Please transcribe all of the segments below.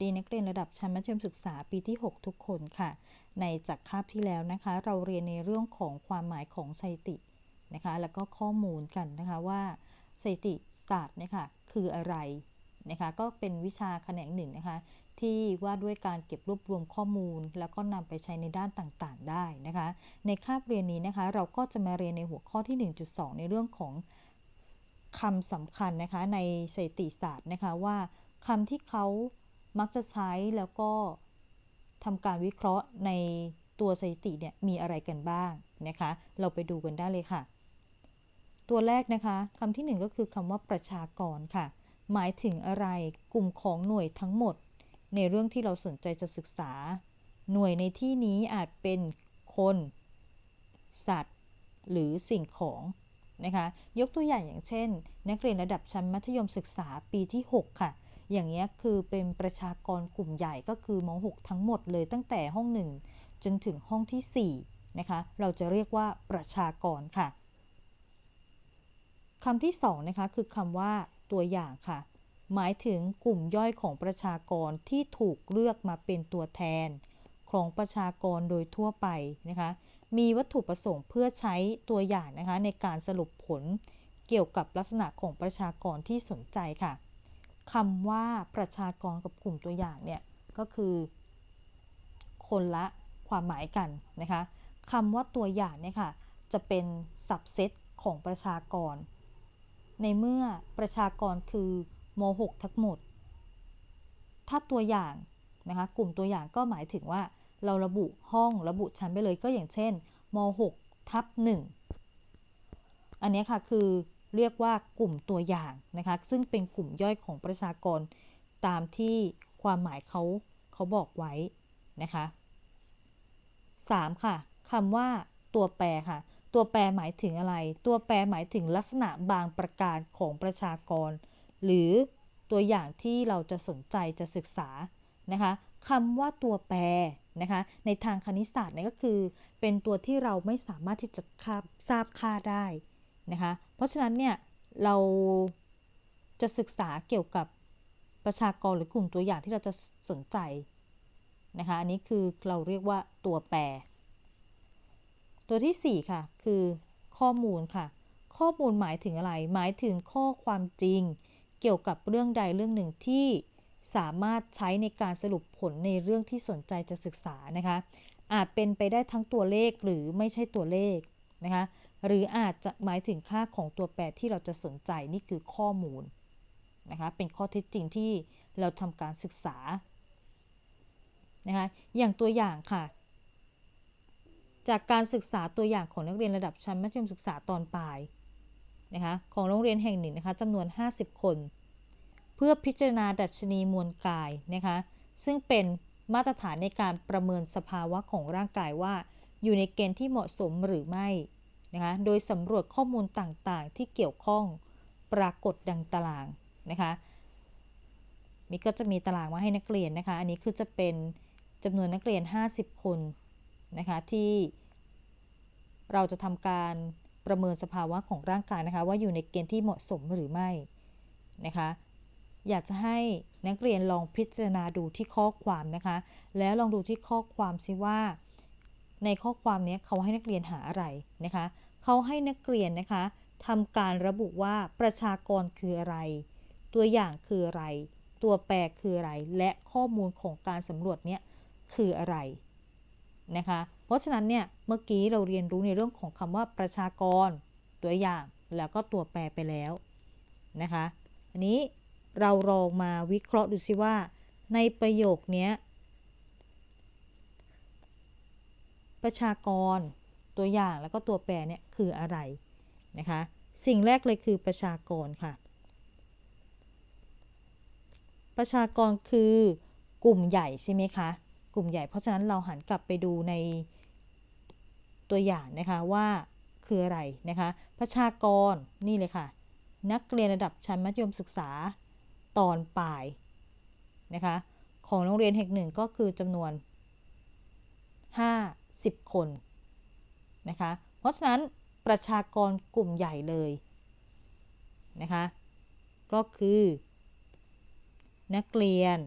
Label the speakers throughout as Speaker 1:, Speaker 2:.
Speaker 1: ดีนักเรียนระดับชั้นมัธยมศึกษาปีที่ 6 ทุกคนค่ะ ในจากคาบที่แล้วนะคะ เราเรียนในเรื่องของความหมายของสถิตินะคะ แล้วก็ข้อมูลกันนะคะว่าสถิติศาสตร์นี่ยค่ะคืออะไรนะคะ ก็เป็นวิชาแขนงหนึ่งนะคะ ที่ว่าด้วยการเก็บรวบรวมข้อมูล แล้วก็นำไปใช้ในด้านต่างๆ ได้นะคะ ในคาบเรียนนี้นะคะ เราก็จะมาเรียนในหัวข้อที่ 1.2 ในเรื่องของคำสำคัญนะคะในสถิติศาสตร์นะคะว่าคำที่เขา มักจะใช้แล้วก็ทำการวิเคราะห์ในตัวสถิติเนี่ยมีอะไรกันบ้างนะคะ เราไปดูกันได้เลยค่ะ ตัวแรกนะคะคำที่หนึ่งก็คือคำว่าประชากรค่ะ หมายถึงอะไรกลุ่มของหน่วยทั้งหมด ในเรื่องที่เราสนใจจะศึกษา หน่วยในที่นี้อาจเป็นคน สัตว์ หรือสิ่งของนะคะ ยกตัวอย่างอย่างเช่น นักเรียนระดับชั้นมัธยมศึกษาปีที่ 6 ค่ะ อย่างนี้คือเป็นประชากรกลุ่มใหญ่ก็คือม .6 ทั้งหมดเลยตั้งแต่ห้อง 1 จนถึงห้องที่ 4 นะคะ เราจะเรียกว่าประชากรค่ะคำที่2นะคะคือคำว่าตัวอย่างค่ะ หมายถึงกลุ่มย่อยของประชากรที่ถูกเลือกมาเป็นตัวแทน ของประชากรโดยทั่วไปนะคะ มีวัตถุประสงค์เพื่อใช้ตัวอย่างนะคะในการสรุปผลเกี่ยวกับลักษณะของประชากรที่สนใจค่ะ คำว่าประชากรกับกลุ่มตัวอย่างเนี่ยก็คือ คนละความหมายกันนะคะคำว่าตัวอย่างเนี่ยค่ะจะเป็นสับเซตของประชากร ในเมื่อประชากรคือม .6 ทั้งหมด ถ้าตัวอย่างนะคะกลุ่มตัวอย่างก็หมายถึงว่า เราระบุห้องระบุชั้นไปเลยก็อย่างเช่นม .6 ทับ1อันนี้ค่ะคือ เรียกว่ากลุ่มตัวอย่างนะคะซึ่งเป็นกลุ่มย่อยของประชากรตามที่ความหมายเขาเขาบอกไว้นะคะ 3. ค่ะคำว่าตัวแปรค่ะ ตัวแปรหมายถึงอะไร ตัวแปรหมายถึงลักษณะบางประการของประชากร หรือตัวอย่างที่เราจะสนใจจะศึกษานะคะคำว่าตัวแปรนะคะในทางคณิตศาสตร์เนี่ยก็คือ เป็นตัวที่เราไม่สามารถที่จะทราบค่าได้นะคะ เพราะฉะนั้นเนี่ยเราจะศึกษาเกี่ยวกับประชากรหรือกลุ่มตัวอย่างที่เราจะสนใจนะคะ อันนี้คือเราเรียกว่าตัวแปร ตัวที่ 4 ค่ะ คือข้อมูลค่ะ ข้อมูลหมายถึงอะไร หมายถึงข้อความจริง เกี่ยวกับเรื่องใดเรื่องหนึ่งที่สามารถใช้ในการสรุปผลในเรื่องที่สนใจจะศึกษานะคะ อาจเป็นไปได้ทั้งตัวเลขหรือไม่ใช่ตัวเลขนะคะ หรืออาจจะหมายถึงค่าของตัวแปรที่เราจะสนใจนี่คือข้อมูลนะคะเป็นข้อเท็จจริงที่เราทำการศึกษานะคะอย่างตัวอย่างค่ะ จากการศึกษาตัวอย่างของนักเรียนระดับชั้นมัธยมศึกษาตอนปลายนะคะของโรงเรียนแห่งหนึ่งนะคะจำนวน 50 คน เพื่อพิจารณาดัชนีมวลกายนะคะซึ่งเป็นมาตรฐานในการประเมินสภาวะของร่างกายว่า อยู่ในเกณฑ์ที่เหมาะสมหรือไม่ นะคะโดยสำรวจข้อมูลต่างๆ ที่เกี่ยวข้องปรากฏดังตารางนะคะมีก็จะมีตารางมาให้นักเรียนนะคะ อันนี้คือจะเป็นจำนวนนักเรียน 50 คนนะคะที่เราจะทำการประเมินสภาวะของร่างกายนะคะ ว่าอยู่ในเกณฑ์ที่เหมาะสมหรือไม่นะคะ อยากจะให้นักเรียนลองพิจารณาดูที่ข้อความนะคะ แล้วลองดูที่ข้อความซิว่า ในข้อความนี้เขาให้นักเรียนหาอะไรนะคะเขาให้นักเรียนนะคะทำการระบุว่าประชากรคืออะไร ตัวอย่างคืออะไร ตัวแปรคืออะไร และข้อมูลของการสำรวจเนี้ยคืออะไรนะคะ เพราะฉะนั้นเนี่ยเมื่อกี้เราเรียนรู้ในเรื่องของคำว่าประชากร ตัวอย่างแล้วก็ตัวแปรไปแล้วนะคะ อันนี้เราลองมาวิเคราะห์ดูซิว่า ในประโยคนี้ ประชากร ตัวอย่างแล้วก็ตัวแปรเนี่ยคืออะไรนะคะ สิ่งแรกเลยคือประชากรค่ะ ประชากรคือกลุ่มใหญ่ใช่ไหมคะ กลุ่มใหญ่เพราะฉะนั้นเราหันกลับไปดูในตัวอย่างนะคะว่าคืออะไรนะคะ ประชากรนี่เลยค่ะ นักเรียนระดับชั้นมัธยมศึกษาตอนปลายนะคะของโรงเรียนแห่งหนึ่งก็คือจำนวน 5 10 คนนะคะ เพราะฉะนั้นประชากรกลุ่มใหญ่เลยนะคะ ก็คือ นักเรียน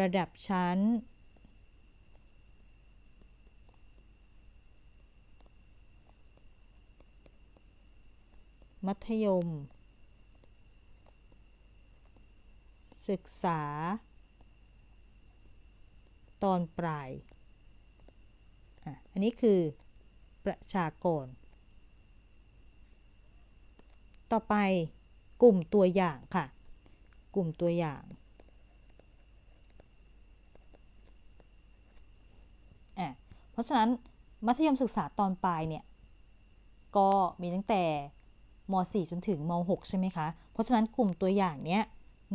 Speaker 1: ระดับชั้น มัธยม ศึกษา ตอนปลายอะอันนี้คือประชากร ต่อไปกลุ่มตัวอย่างค่ะ กลุ่มตัวอย่างอะเพราะฉะนั้นมัธยมศึกษาตอนปลายเนี่ย ก็มีตั้งแต่ม .4 จนถึงม .6 ใช่ไหมคะ เพราะฉะนั้นกลุ่มตัวอย่างเนี้ย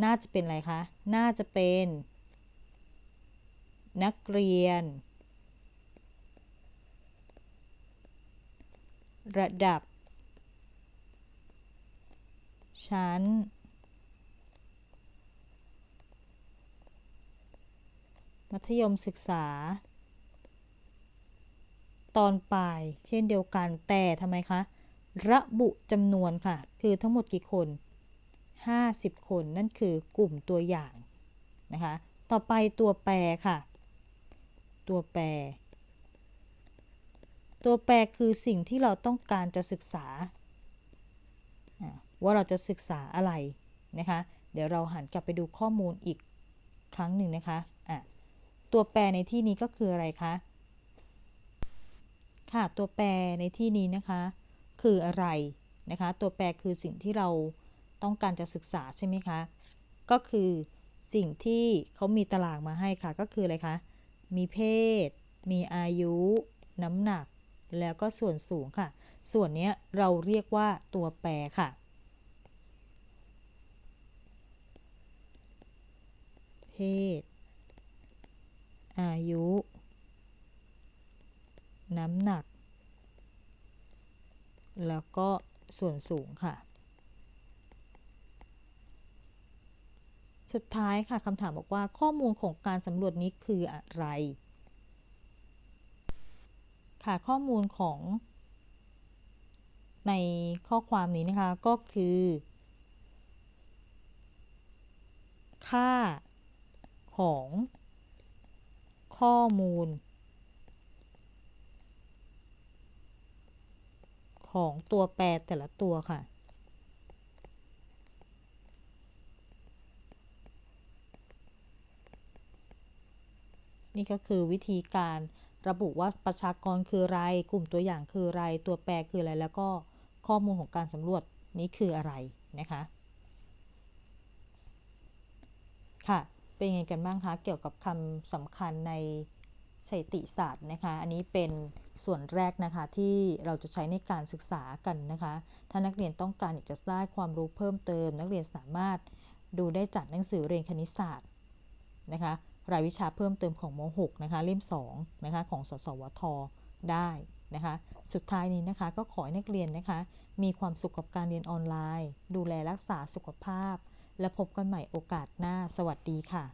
Speaker 1: น่าจะเป็นอะไรคะ น่าจะเป็น นักเรียน ระดับ ชั้น มัธยมศึกษา ตอนปลายเช่นเดียวกันแต่ทำไมคะ ระบุจำนวนค่ะ คือทั้งหมดกี่คน 50 คนนั่นคือกลุ่มตัวอย่างนะคะ ต่อไปตัวแปรค่ะ ตัวแปร ตัวแปรคือสิ่งที่เราต้องการจะศึกษา ว่าเราจะศึกษาอะไรนะคะ เดี๋ยวเราหันกลับไปดูข้อมูลอีกครั้งหนึ่งนะคะะตัวแปรในที่นี้ก็คืออะไรคะ ค่ะ ตัวแปรในที่นี้นะคะ คืออะไรนะคะ ตัวแปรคือสิ่งที่เราต้องการจะศึกษาใช่ไหมคะ ก็คือสิ่งที่เขามีตารางมาให้ค่ะ ก็คืออะไรคะ มีเพศ มีอายุ น้ำหนัก แล้วก็ส่วนสูงค่ะ ส่วนนี้เราเรียกว่าตัวแปรค่ะ เพศ อายุ น้ำหนัก แล้วก็ส่วนสูงค่ะ สุดท้ายค่ะคำถามบอกว่าข้อมูลของการสำรวจนี้คืออะไร ค่ะข้อมูลของ ในข้อความนี้นะคะก็คือ ค่าของข้อมูล ของตัวแปรแต่ละตัวค่ะ นี่ก็คือวิธีการระบุว่าประชากรคืออะไร กลุ่มตัวอย่างคืออะไร ตัวแปรคืออะไร แล้วก็ข้อมูลของการสำรวจนี้คืออะไรนะคะ ค่ะ เป็นยังไงกันบ้างคะ เกี่ยวกับคำสำคัญในสถิติศาสตร์นะคะ อันนี้เป็นส่วนแรกนะคะที่เราจะใช้ในการศึกษากันนะคะ ถ้านักเรียนต้องการอยากจะได้ความรู้เพิ่มเติม นักเรียนสามารถดูได้จากหนังสือเรียนคณิตศาสตร์นะคะ รายวิชาเพิ่มเติมของม .6 นะคะเล่ม2นะคะของสสวทได้นะคะสุดท้ายนี้นะคะก็ขอให้นักเรียนนะคะมีความสุขกับการเรียนออนไลน์ ดูแลรักษาสุขภาพ และพบกันใหม่โอกาสหน้า สวัสดีค่ะ